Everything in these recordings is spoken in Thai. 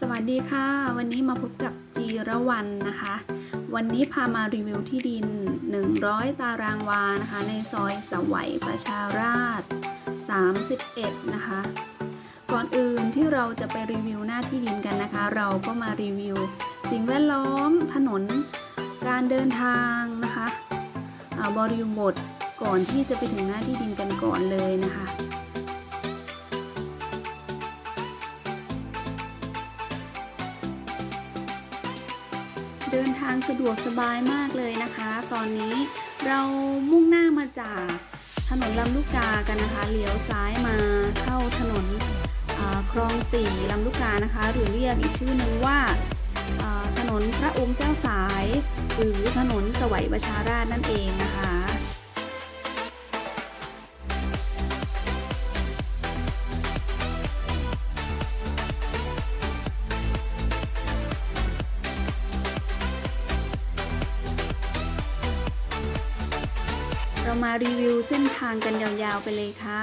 สวัสดีค่ะ วันนี้มาพบกับจีระวันนะคะ วันนี้พามารีวิวที่ดิน 100 ตารางวานะคะ ในซอยสวัยประชาราษฎร์31 นะคะ ก่อนอื่นที่เราจะไปรีวิวหน้าที่ดินกันนะคะ เราก็มารีวิว สิ่งแวดล้อมถนน การเดินทางนะคะบริบทก่อนที่จะไปถึงหน้าที่ดินกันก่อนเลยนะคะางสะดวกสบายมากเลยนะคะ ตอนนี้เรามุ่งหน้ามาจากถนนลำลูกกากันนะคะเลี้ยวซ้ายมาเข้าถนนคลองสี่ลำลูกกานะคะ หรือเรียกอีกชื่อหนึ่งว่าถนนพระองค์เจ้าสาย หรือถนนสวัยประชาราชนั่นเองนะคะ มารีวิวเส้นทางกันยาวๆไปเลยค่ะ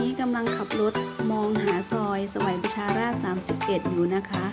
นี้กำลังขับรถมองหาซอยสวัยประชาราษฎร์31 อยู่นะคะ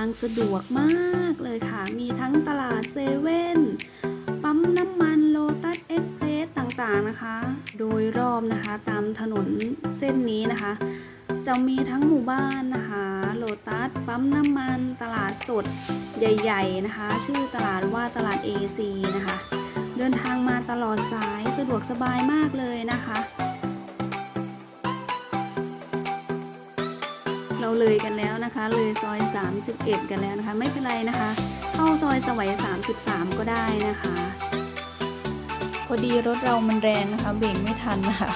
างสะดวกมากเลยค่ะ มีทั้งตลาดเซเว่น ปั๊มน้ำมันโลตัสเอ็กเพรสต่างๆนะคะ โดยรอบนะคะตามถนนเส้นนี้นะคะ จะมีทั้งหมู่บ้านนะคะโลตัส ปั๊มน้ำมัน ตลาดสดใหญ่ ๆนะคะ ชื่อตลาดว่าตลาด AC นะคะ เดินทางมาตลอดสายสะดวกสบายมากเลยนะคะ เราเลยกันแล้วนะคะ เลยซอย 31 กันแล้วนะคะ ไม่เป็นไรนะคะ เข้าซอยสวัย 33 ก็ได้นะคะ พอดีรถเรามันแรงนะคะเบรกไม่ทันนะคะ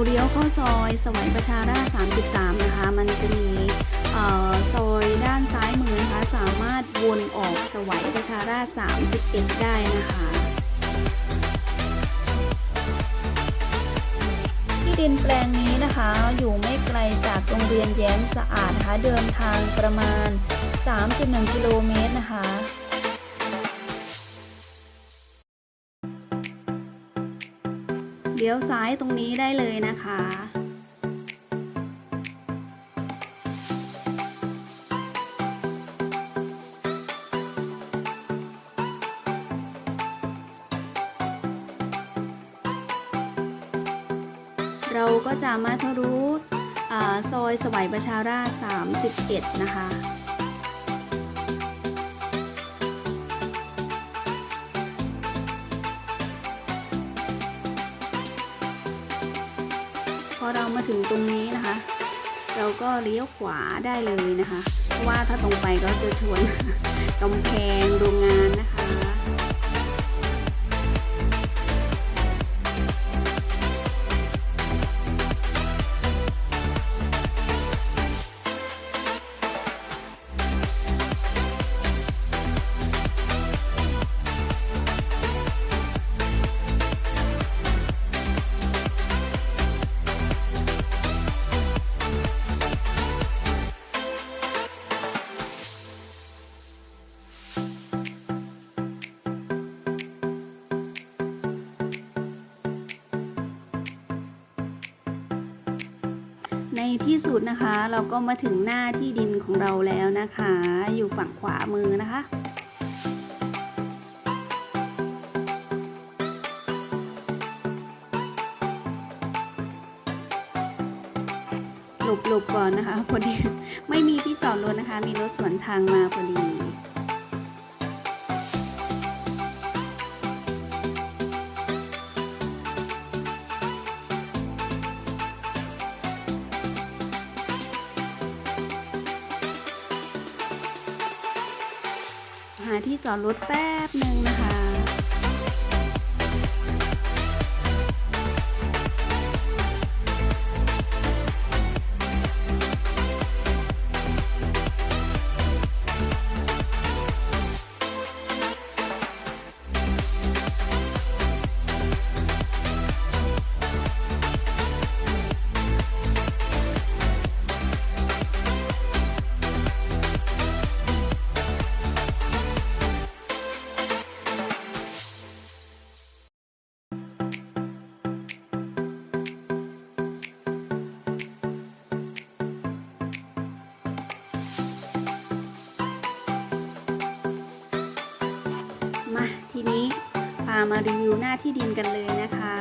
เราเลี้ยวเข้าซอยสวัยประชาราษฎร์33 นะคะ มันจะมีอ่อซอยด้านซ้ายมือนะคะสามารถวนออกสวัยประชาราษฎร์31 ได้นะคะที่ดินแปลงนี้นะคะอยู่ไม่ไกลจากโรงเรียนแย้มสะอาดนะคะเดินทางประมาณ 3.1 กิโลเมตรนะคะ เลี้ยวซ้ายตรงนี้ได้เลยนะคะ เราก็จะมาทะลุอ่าซอยสวัยประชาราษฎร์31 นะคะ ถึงตรงนี้นะคะ เราก็เลี้ยวขวาได้เลยนะคะ เพราะว่าถ้าตรงไปก็จะชวนกำแพงโรงงาน ที่สุดนะคะ เราก็มาถึงหน้าที่ดินของเราแล้วนะคะ อยู่ฝั่งขวามือนะคะหลบๆก่อนนะคะพอดีไม่มีที่จอดรถนะคะ มีรถสวนทางมาพอดี หาที่จอดรถแป๊บหนึ่งนะคะ มารีวิวหน้าที่ดินกันเลยนะคะ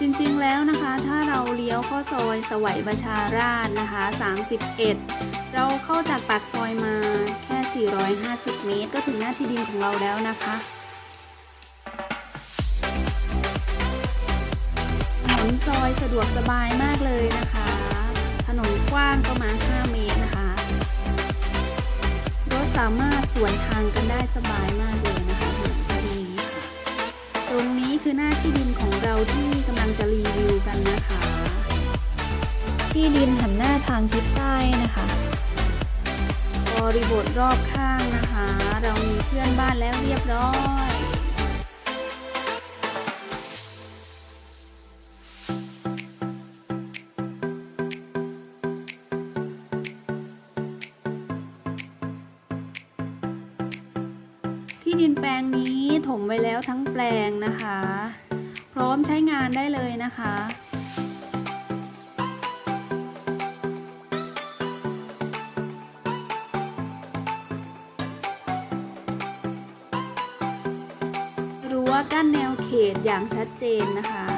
จริงๆ แล้วนะคะถ้าเราเลี้ยวเข้าซอยสวัยประชาราษฎร์นะคะ 31 เราเข้าจากปากซอยมาแค่ 450 เมตร ก็ถึงหน้าที่ดินของเราแล้วนะคะ อยสะดวกสบายมากเลยนะคะ ถนนกว้างประมาณ 5 เมตรนะคะ รถสามารถสวนทางกันได้สบายมากเลยนะคะถนนเส้นนี้ค่ะ ตรงนี้คือหน้าที่ดินของเราที่กำลังจะรีวิวกันนะคะ ที่ดินหันหน้าทางทิศใต้นะคะบริบทรอบข้างนะคะ เรามีเพื่อนบ้านแล้วเรียบร้อย ที่ดินแปลงนี้ถมไว้แล้วทั้งแปลงนะคะ พร้อมใช้งานได้เลยนะคะรั้วกั้นแนวเขตอย่างชัดเจนนะคะ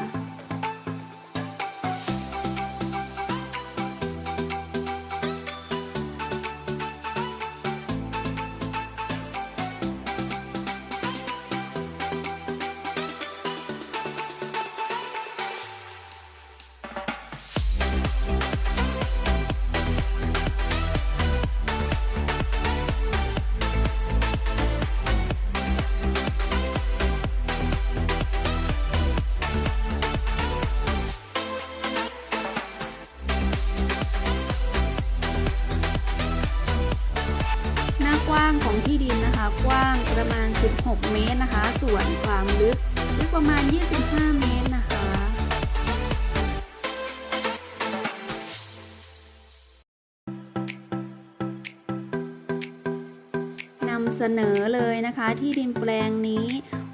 กว้างประมาณ 16 เมตรนะคะ ส่วนความลึกลึกประมาณ 25 เมตรนะคะ นำเสนอเลยนะคะที่ดินแปลงนี้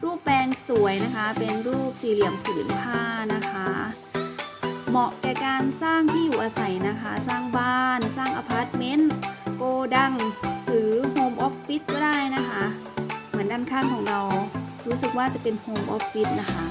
รูปแปลงสวยนะคะ เป็นรูปสี่เหลี่ยมผืนผ้านะคะ เหมาะแก่การสร้างที่อยู่อาศัยนะคะ สร้างบ้าน สร้างอพาร์ตเมนต์ โกดัง หรือ ออฟฟิศก็ได้นะคะ เหมือนด้านข้างของเรารู้สึกว่าจะเป็นโฮมออฟฟิศนะคะ